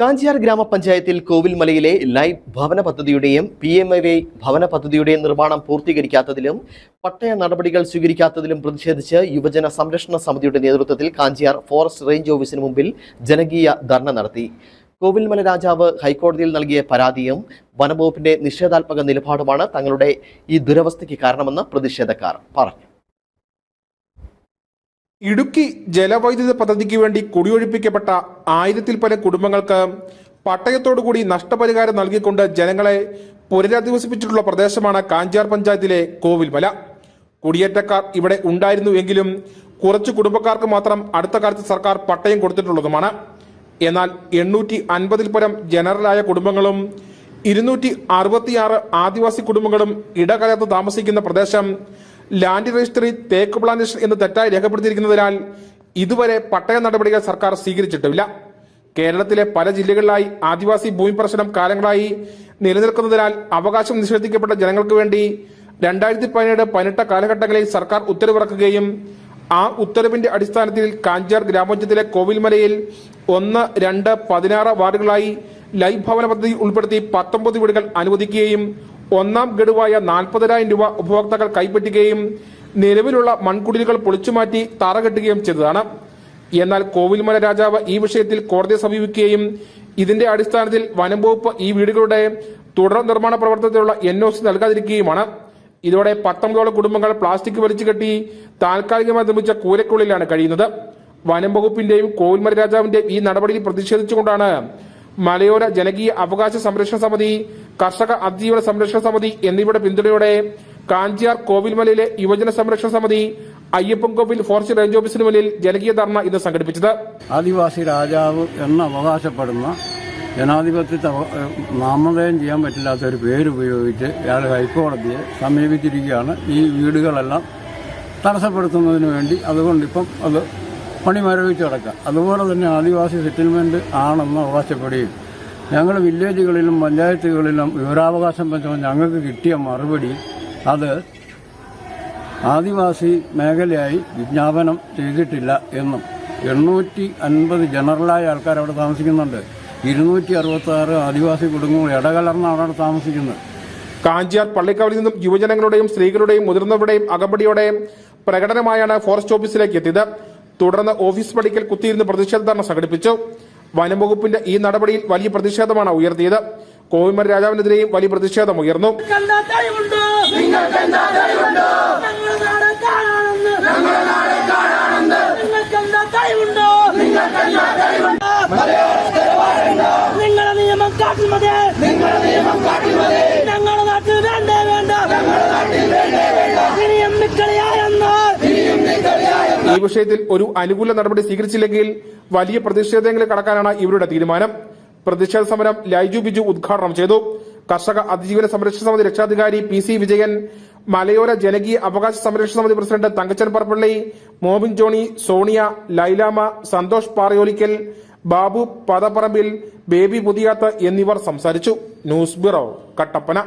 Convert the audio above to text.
കാഞ്ചിയാർ ഗ്രാമപഞ്ചായത്തിൽ കോവിൽമലയിലെ ലൈഫ് ഭവന പദ്ധതിയുടെയും പി എം ഐ വൈ ഭവന പദ്ധതിയുടെയും നിർമ്മാണം പൂർത്തീകരിക്കാത്തതിലും പട്ടയ നടപടികൾ സ്വീകരിക്കാത്തതിലും പ്രതിഷേധിച്ച് യുവജന സംരക്ഷണ സമിതിയുടെ നേതൃത്വത്തിൽ കാഞ്ചിയാർ ഫോറസ്റ്റ് റേഞ്ച് ഓഫീസിന് മുമ്പിൽ ജനകീയ ധർണ നടത്തി. കോവിൽമല രാജാവ് ഹൈക്കോടതിയിൽ നൽകിയ പരാതിയും വനംവകുപ്പിന്റെ നിഷേധാത്മക നിലപാടുമാണ് തങ്ങളുടെ ഈ ദുരവസ്ഥയ്ക്ക് കാരണമെന്ന് പ്രതിഷേധക്കാർ പറഞ്ഞു. ഇടുക്കി ജലവൈദ്യുത പദ്ധതിക്ക് വേണ്ടി കുടിയൊഴിപ്പിക്കപ്പെട്ട ആയിരത്തിൽ പല കുടുംബങ്ങൾക്ക് പട്ടയത്തോടുകൂടി നഷ്ടപരിഹാരം നൽകിക്കൊണ്ട് ജനങ്ങളെ പുനരധിവസിപ്പിച്ചിട്ടുള്ള പ്രദേശമാണ് കാഞ്ചാർ പഞ്ചായത്തിലെ കോവിൽമല. കുടിയേറ്റക്കാർ ഇവിടെ ഉണ്ടായിരുന്നു എങ്കിലും കുറച്ച് കുടുംബക്കാർക്ക് മാത്രം അടുത്ത കാലത്ത് സർക്കാർ പട്ടയം കൊടുത്തിട്ടുള്ളതുമാണ്. എന്നാൽ എണ്ണൂറ്റി അൻപതിൽ പരം ജനറലായ കുടുംബങ്ങളും ഇരുന്നൂറ്റി അറുപത്തിയാറ് ആദിവാസി കുടുംബങ്ങളും ഇടകലർന്ന് താമസിക്കുന്ന പ്രദേശം ലാൻഡ് രജിസ്ട്രി തേക്ക് പ്ലാന്റേഷൻ എന്ന് തെറ്റായി രേഖപ്പെടുത്തിയിരിക്കുന്നതിനാൽ ഇതുവരെ പട്ടയ നടപടികൾ സർക്കാർ സ്വീകരിച്ചിട്ടില്ല. കേരളത്തിലെ പല ജില്ലകളിലായി ആദിവാസി ഭൂമി പ്രശ്നം കാലങ്ങളായി നിലനിൽക്കുന്നതിനാൽ അവകാശം നിഷേധിക്കപ്പെട്ട ജനങ്ങൾക്ക് വേണ്ടി രണ്ടായിരത്തി പതിനേഴ് പതിനെട്ട് കാലഘട്ടങ്ങളിൽ സർക്കാർ ഉത്തരവിറക്കുകയും ആ ഉത്തരവിന്റെ അടിസ്ഥാനത്തിൽ കാഞ്ചാർ ഗ്രാമപഞ്ചായത്തിലെ കോവിൽമലയിൽ ഒന്ന് രണ്ട് പതിനാറ് വാർഡുകളായി ലൈഫ് ഭവന പദ്ധതി ഉൾപ്പെടുത്തി പത്തൊമ്പത് വീടുകൾ അനുവദിക്കുകയും ഒന്നാം ഗഡുവായ നാൽപ്പതിനായിരം രൂപ ഉപഭോക്താക്കൾ കൈപ്പറ്റുകയും നിലവിലുള്ള മൺകുടിലുകൾ പൊളിച്ചുമാറ്റി തറകെട്ടുകയും ചെയ്തതാണ്. എന്നാൽ കോവിൽമല രാജാവ് ഈ വിഷയത്തിൽ കോടതിയെ സമീപിക്കുകയും ഇതിന്റെ അടിസ്ഥാനത്തിൽ വനം വകുപ്പ് ഈ വീടുകളുടെ തുടർ നിർമ്മാണ പ്രവർത്തനത്തിലുള്ള എൻ ഒ സി നൽകാതിരിക്കുകയുമാണ്. ഇതോടെ പത്തൊമ്പതോളം കുടുംബങ്ങൾ പ്ലാസ്റ്റിക് വലിച്ചു കെട്ടി താൽക്കാലികമായി നിർമ്മിച്ച കൂരക്കുള്ളിലാണ് കഴിയുന്നത്. വനം വകുപ്പിന്റെയും കോവിൽമല രാജാവിന്റെയും ഈ നടപടിയിൽ പ്രതിഷേധിച്ചുകൊണ്ടാണ് മലയോര ജനകീയ അവകാശ സംരക്ഷണ സമിതി കർഷക അതിജീവന സംരക്ഷണ സമിതി എന്നിവയുടെ പിന്തുണയോടെ കാഞ്ചിയാർ കോവിൽമലയിലെ യുവജന സംരക്ഷണ സമിതി അയ്യപ്പൻകോവിൽ ഫോറസ്റ്റ് റേഞ്ച് ഓഫീസിന് മുന്നിൽ ജനകീയ ധർണ ഇന്ന് സംഘടിപ്പിച്ചത്. ആദിവാസി രാജാവ് എന്ന് അവകാശപ്പെടുന്ന ജനാധിപത്യത്തെ നാമധേയം ചെയ്യാൻ പറ്റില്ലാത്ത ഒരു പേരുപയോഗിച്ച് ഇയാൾ ഹൈക്കോടതിയെ സമീപിച്ചിരിക്കുകയാണ്. ഈ വീടുകളെല്ലാം തടസ്സപ്പെടുത്തുന്നതിന് വേണ്ടി അതുകൊണ്ട് ഇപ്പം അത് പണി മരവിച്ച് കിടക്കുക. അതുപോലെ തന്നെ ആദിവാസി സെറ്റിൽമെന്റ് ആണെന്ന് അവകാശപ്പെടുകയും ഞങ്ങൾ വില്ലേജുകളിലും പഞ്ചായത്തുകളിലും വിവരാവകാശം വെച്ചപ്പോൾ ഞങ്ങൾക്ക് കിട്ടിയ മറുപടി അത് ആദിവാസി മേഖലയായി വിജ്ഞാപനം ചെയ്തിട്ടില്ല എന്നും എണ്ണൂറ്റി അൻപത് ജനറലായ ആൾക്കാർ അവിടെ താമസിക്കുന്നുണ്ട്. ഇരുന്നൂറ്റി അറുപത്തി ആറ് ആദിവാസി കുടുംബങ്ങൾ ഇടകലർന്നാണ് അവിടെ താമസിക്കുന്നത്. കാഞ്ചിയാർ പള്ളിക്കവലിൽ നിന്നും യുവജനങ്ങളുടെയും സ്ത്രീകളുടെയും മുതിർന്നവരുടെയും അകമ്പടിയോടെയും പ്രകടനമായാണ് ഫോറസ്റ്റ് ഓഫീസിലേക്ക് എത്തിയത്. തുടർന്ന് ഓഫീസ് പടിക്കൽ കുത്തിയിരുന്ന് പ്രതിഷേധ ധർണ സംഘടിപ്പിച്ചു. വനം വകുപ്പിന്റെ ഈ നടപടിയിൽ വലിയ പ്രതിഷേധമാണ് ഉയർത്തിയത്. കോവിമർ രാജാവിനെതിരെയും വലിയ പ്രതിഷേധം ഉയർന്നു. നിങ്ങളുടെ നിയമം കാട്ടിൽ മതി. നിങ്ങളുടെ നിയമം കാട്ടിൽ മതി. ഞങ്ങളുടെ നാട്ടിൽ വേണ്ട വേണ്ട. ഞങ്ങളുടെ നാട്ടിൽ വേണ്ട വേണ്ട. ഇനിയും ഇനിയും ഈ വിഷയത്തിൽ ഒരു അനുകൂല നടപടി സ്വീകരിച്ചില്ലെങ്കിൽ വലിയ പ്രതിഷേധങ്ങളെ കടക്കാനാണ് ഇവരുടെ തീരുമാനം. പ്രതിഷേധ സമരം ലൈജു ബിജു ഉദ്ഘാടനം ചെയ്തു. കർഷക അതിജീവന സംരക്ഷണ സമിതി രക്ഷാധികാരി പി സി വിജയൻ മലയോര ജനകീയ അവകാശ സംരക്ഷണ സമിതി president Thankachan Parappally Mobin Johnny Sonia Lailama Santhosh Parayolickal Babu Padapparambil Baby Puthiyath എന്നിവർ സംസാരിച്ചു. News bureau Kattappana.